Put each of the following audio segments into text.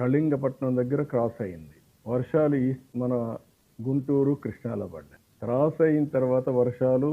కళింగపట్నం దగ్గర క్రాస్ అయింది. వర్షాలు ఈస్ట్ మన గుంటూరు కృష్ణాలో పడ్డాయి. క్రాస్ అయిన తర్వాత వర్షాలు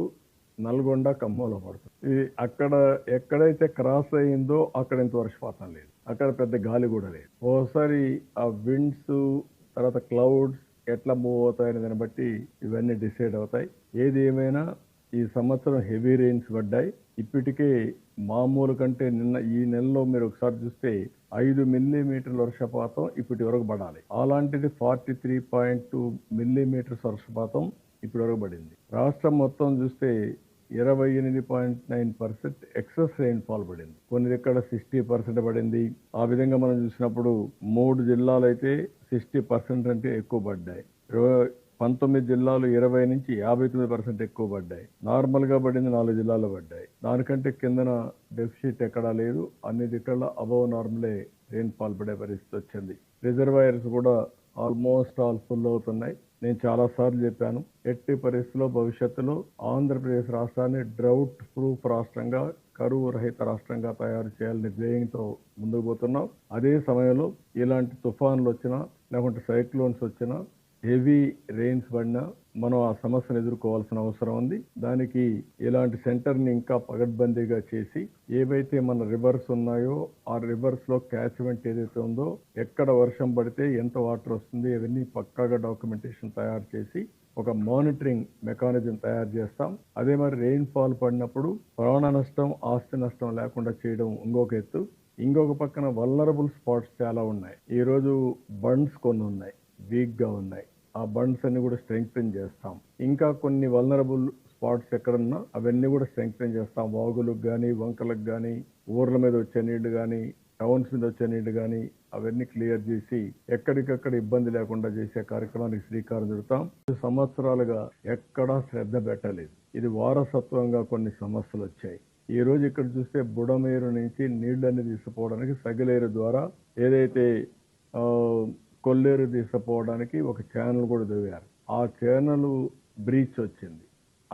నల్గొండ ఖమ్మంలో పడుతుంది ఇది అక్కడ ఎక్కడైతే క్రాస్ అయిందో అక్కడ ఇంత వర్షపాతం లేదు. అక్కడ పెద్ద గాలి కూడా లేదు. ఓసారి ఆ విండ్స్ తర్వాత క్లౌడ్స్ ఎట్లా మూవ్ అవుతాయనే దాన్ని బట్టి ఇవన్నీ డిసైడ్ అవుతాయి. ఏది ఏమైనా ఈ సంవత్సరం హెవీ రెయిన్స్ పడ్డాయి. ఇప్పటికే మామూలు కంటే నిన్న ఈ నెలలో మీరు ఒకసారి చూస్తే ఐదు మిల్లీమీటర్ల వర్షపాతం ఇప్పటి వరకు పడాలి. అలాంటిది forty three point two millimetres వర్షపాతం ఇప్పటి వరకు పడింది. రాష్ట్రం మొత్తం చూస్తే ఇరవై ఎనిమిది point nine percent excess rain పడింది. కొన్ని దగ్గర సిక్స్టీ పర్సెంట్ పడింది. ఆ విధంగా మనం చూసినప్పుడు మూడు జిల్లాలు అయితే సిక్స్టీ పర్సెంట్ అంటే ఎక్కువ పడ్డాయి. ఇరవై- పంతొమ్మిది జిల్లాలు ఇరవై నుంచి యాభై తొమ్మిది పర్సెంట్ ఎక్కువ పడ్డాయి. నార్మల్గా పడింది నాలుగు జిల్లాలు పడ్డాయి. దానికంటే కిందన డెఫిసిట్ ఎక్కడా లేదు. అన్ని దిక్కల అబవ్ నార్మలే రెయిన్ ఫాల్ పడే పరిస్థితి వచ్చింది. రిజర్వాయర్స్ కూడా ఆల్మోస్ట్ ఆల్ ఫుల్ అవుతున్నాయి. నేను చాలాసార్లు చెప్పాను ఎట్టి పరిస్థితుల్లో భవిష్యత్తులో ఆంధ్రప్రదేశ్ రాష్ట్రాన్ని డ్రౌట్ ప్రూఫ్ రాష్ట్రంగా కరువు రహిత రాష్ట్రంగా తయారు చేయాలని ధ్యేయంతో ముందుకు పోతున్నాం. అదే సమయంలో ఇలాంటి తుఫాన్లు వచ్చినా లేకుంటే సైక్లోన్స్ వచ్చినా హెవీ రెయిన్స్ పడినా మనం ఆ సమస్యను ఎదుర్కోవాల్సిన అవసరం ఉంది. దానికి ఇలాంటి సెంటర్ని ఇంకా పగడ్బందీగా చేసి ఏవైతే మన రివర్స్ ఉన్నాయో ఆ రివర్స్లో క్యాచ్మెంట్ ఏదైతే ఉందో ఎక్కడ వర్షం పడితే ఎంత వాటర్ వస్తుంది అవన్నీ పక్కాగా డాక్యుమెంటేషన్ తయారు చేసి ఒక మానిటరింగ్ మెకానిజం తయారు చేస్తాం. అదే మరి రెయిన్ ఫాల్ పడినప్పుడు ప్రాణ నష్టం ఆస్తి నష్టం లేకుండా చేయడం ఇంకొక ఎత్తు. ఇంకొక పక్కన వల్లరబుల్ స్పాట్స్ చాలా ఉన్నాయి. ఈరోజు బండ్స్ కొన్ని ఉన్నాయి వీక్గా ఉన్నాయి. ఆ బండ్స్ అన్ని కూడా స్ట్రెంగ్తన్ చేస్తాం. ఇంకా కొన్ని వల్నరబుల్ స్పాట్స్ ఎక్కడున్నా అవన్నీ కూడా స్ట్రెంగ్తన్ చేస్తాం. వాగులకు కానీ వంకలకు కానీ ఊర్ల మీద వచ్చే నీళ్ళు కానీ టౌన్స్ మీద వచ్చే నీళ్ళు కానీ అవన్నీ క్లియర్ చేసి ఎక్కడికక్కడ ఇబ్బంది లేకుండా చేసే కార్యక్రమానికి శ్రీకారం చుడతాం. సంవత్సరాలుగా ఎక్కడా శ్రద్ధ పెట్టలేదు. ఇది వారసత్వంగా కొన్ని సమస్యలు వచ్చాయి. ఈ రోజు ఇక్కడ చూస్తే బుడమేరు నుంచి నీళ్ళని తీసుకుపోవడానికి సగిలేరు ద్వారా ఏదైతే కొల్లేరు తీసుకుపోవడానికి ఒక ఛానల్ కూడా దిగారు ఆ ఛానల్ బ్రీచ్ వచ్చింది.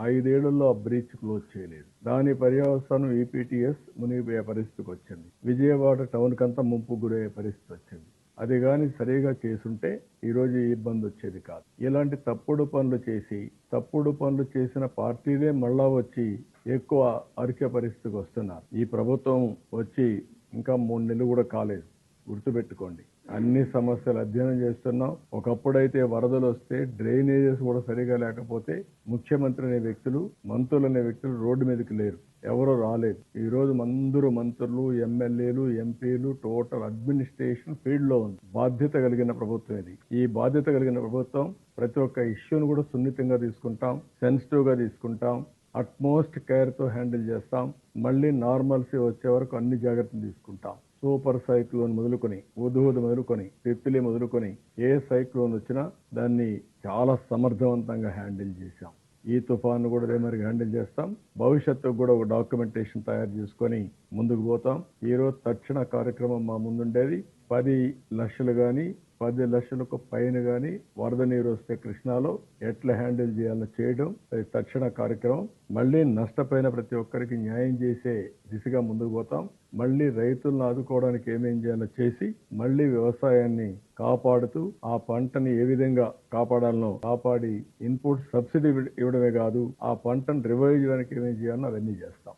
ఐదేళ్ళలో ఆ బ్రీచ్ క్లోజ్ చేయలేదు. దాని పర్యవసానం ఈపీటీఎస్ మునిగిపోయే పరిస్థితికి వచ్చింది. విజయవాడ టౌన్ కంతా ముంపు గురయ్యే పరిస్థితి వచ్చింది. అది కానీ సరిగా చేసుంటే ఈరోజు ఇబ్బంది వచ్చేది కాదు. ఇలాంటి తప్పుడు పనులు చేసి తప్పుడు పనులు చేసిన పార్టీలే మళ్ళా వచ్చి ఎక్కువ అరిచే పరిస్థితికి వస్తున్నారు. ఈ ప్రభుత్వం వచ్చి ఇంకా మూడు నెలలు కూడా కాలేదు. గుర్తుపెట్టుకోండి. అన్ని సమస్యలు అధ్యయనం చేస్తున్నాం. ఒకప్పుడైతే వరదలు వస్తే డ్రైనేజెస్ కూడా సరిగా లేకపోతే ముఖ్యమంత్రి అనే వ్యక్తులు మంత్రులు అనే వ్యక్తులు రోడ్డు మీదకి లేరు. ఎవరు రాలేదు. ఈ రోజు అందరూ మంత్రులు ఎమ్మెల్యేలు ఎంపీలు టోటల్ అడ్మినిస్ట్రేషన్ ఫీల్డ్లో ఉంది. బాధ్యత కలిగిన ప్రభుత్వం ఇది. ఈ బాధ్యత కలిగిన ప్రభుత్వం ప్రతి ఒక్క ఇష్యూను కూడా సున్నితంగా తీసుకుంటాం సెన్సిటివ్గా తీసుకుంటాం అట్మోస్ట్ కేర్తో హ్యాండిల్ చేస్తాం. మళ్ళీ నార్మల్సీ వచ్చే వరకు అన్ని జాగ్రత్తలు తీసుకుంటాం. సూపర్ సైక్లోన్ మొదలుకొని ఉదుహుదు మొదలుకొని తిత్లీ మొదలుకొని ఏ సైక్లోన్ వచ్చినా దాన్ని చాలా సమర్థవంతంగా హ్యాండిల్ చేశాం. ఈ తుఫాను కూడా అదే మరి హ్యాండిల్ చేస్తాం. భవిష్యత్తుకు కూడా ఒక డాక్యుమెంటేషన్ తయారు చేసుకొని ముందుకు పోతాం. ఈ రోజు తక్షణ కార్యక్రమం మా ముందుండేది. పది లక్షలు కానీ పది లక్షలకు పైన కానీ వరద నీరు వస్తే కృష్ణాలో ఎట్లా హ్యాండిల్ చేయాలో చేయడం అది తక్షణ కార్యక్రమం. మళ్ళీ నష్టపోయిన ప్రతి ఒక్కరికి న్యాయం చేసే దిశగా ముందుకు పోతాం. మళ్ళీ రైతులను ఆదుకోవడానికి ఏమేం చేయాలో చేసి మళ్ళీ వ్యవసాయాన్ని కాపాడుతూ ఆ పంటని ఏ విధంగా కాపాడాలనో కాపాడి ఇన్పుట్ సబ్సిడీ ఇవ్వడమే కాదు ఆ పంటను రివైవ్ చేయడానికి ఏమేం చేయాలో అవన్నీ చేస్తాం.